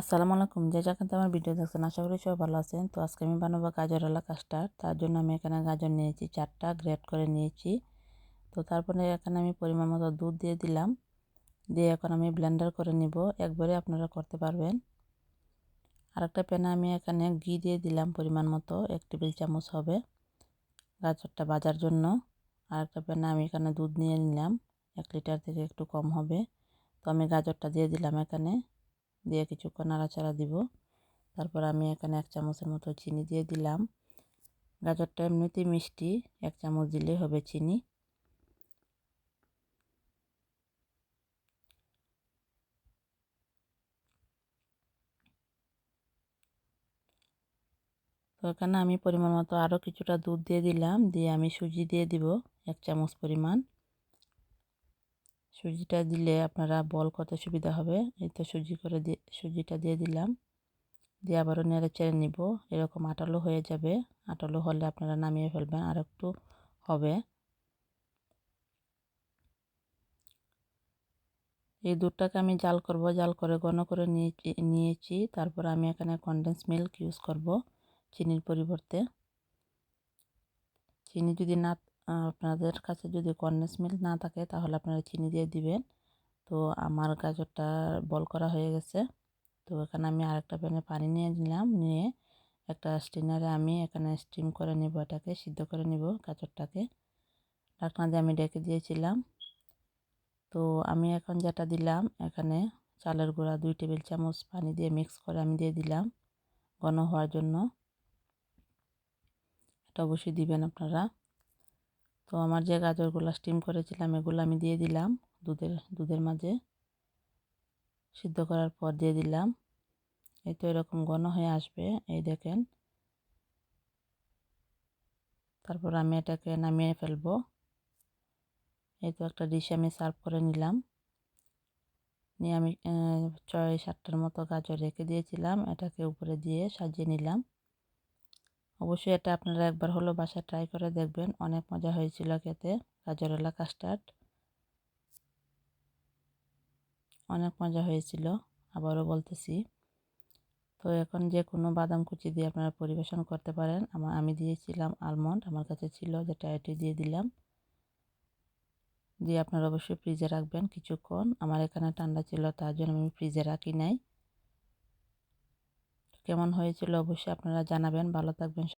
আসসালামু আলাইকুম। যে যেখান আমার ভিডিও দেখছেন, আশা করি সবাই ভালো আছেন। তো আজকে আমি বানাবো গাজরওয়ালা কাস্টার্ড তার জন্য আমি এখানে গাজর নিয়েছি চারটা গ্রেড করে নিয়েছি। তো তারপরে এখানে আমি পরিমাণ মতো দুধ দিয়ে দিলাম। দিয়ে এখন আমি ব্লেন্ডার করে নিব। একবারে আপনারা করতে পারবেন। আরেকটা প্যানে আমি এখানে ঘি দিয়ে দিলাম পরিমাণ মতো। এক টেবিল চামচ হবে গাজরটা বাজার জন্য। আরেকটা প্যানে আমি এখানে দুধ নিয়ে নিলাম। এক লিটার থেকে একটু কম হবে। তো আমি গাজরটা দিয়ে দিলাম এখানে। দিয়ে কিছুক্ষণ নাড়াচাড়া দিব। তারপর আমি এখানে এক চামচের মতো চিনি দিয়ে দিলাম। গাজরটা এমনিতেই মিষ্টি, এক চামচ দিলেই হবে চিনি। তো এখানে আমি পরিমাণ মতো আরও কিছুটা দুধ দিয়ে দিলাম, দিয়ে আমি সুজি দিয়ে দিব এক চামচ পরিমাণ। সুজিটা দিলে আপনারা বল করতে সুবিধা হবে? এই তো সুজি করে দিয়ে, সুজিটা দিয়ে দিলাম। দিয়ে আবারও নেড়ে চেড়ে নিব। এরকম আটালো হয়ে যাবে। আটালো হলে আপনারা নামিয়ে ফেলবেন। আর একটু হবে। এই দুধটাকে আমি জাল করব, জাল করে ঘন করে নিয়েছি তারপর আমি এখানে কনডেন্স মিল্ক ইউজ করব, চিনির পরিবর্তে। চিনি যদি না আপনাদের কাছে যদি কনডেন্স মিল্ক না থাকে, তাহলে আপনারা চিনি দিয়ে দিবেন। তো আমার গাজরটা বল করা হয়ে গেছে। তো এখানে আমি আরেকটা প্যানে পানি নিয়ে নিলাম, নিয়ে একটা স্টিনারে আমি এখানে স্টিম করে নিব, এটাকে সিদ্ধ করে নিব গাজরটাকে। ঢাকনা দিয়ে আমি ডেকে দিয়েছিলাম। তো আমি এখন যেটা দিলাম, এখানে চালের গুঁড়া দুই টেবিল চামচ পানি দিয়ে মিক্স করে আমি দিয়ে দিলাম ঘন হওয়ার জন্য। এটা অবশ্যই দিবেন আপনারা। তো আমার যে গাজরগুলো স্টিম করেছিলাম, এগুলো আমি দিয়ে দিলাম দুধের দুধের মাঝে। সিদ্ধ করার পর দিয়ে দিলাম। এই তো এরকম ঘন হয়ে আসবে, এই দেখেন। তারপর আমি এটাকে নামিয়ে ফেলব। এই তো একটা ডিশে আমি সার্ভ করে নিলাম। নিয়ে আমি ছয় সাতটার মতো গাজর রেখে দিয়েছিলাম। এটাকে উপরে দিয়ে সাজিয়ে নিলাম। অবশ্যই এটা আপনারা একবার হলো বাসায় ট্রাই করে দেখবেন। অনেক মজা হয়েছিল খেতে। গাজরেলা কাস্টার্ড অনেক মজা হয়েছিল, আবারও বলতেছি। তো এখন যে কোনো বাদাম কুচি দিয়ে আপনারা পরিবেশন করতে পারেন। আমার আমি দিয়েছিলাম আলমন্ড আমার কাছে ছিল যেটা এটি দিয়ে দিলাম। দিয়ে আপনারা অবশ্যই ফ্রিজে রাখবেন কিছুক্ষণ। আমার এখানে ঠান্ডা ছিল, তার জন্য আমি ফ্রিজে রাখি নাই। কেমন হয়েছিল অবশ্যই আপনারা জানাবেন। ভালো থাকবেন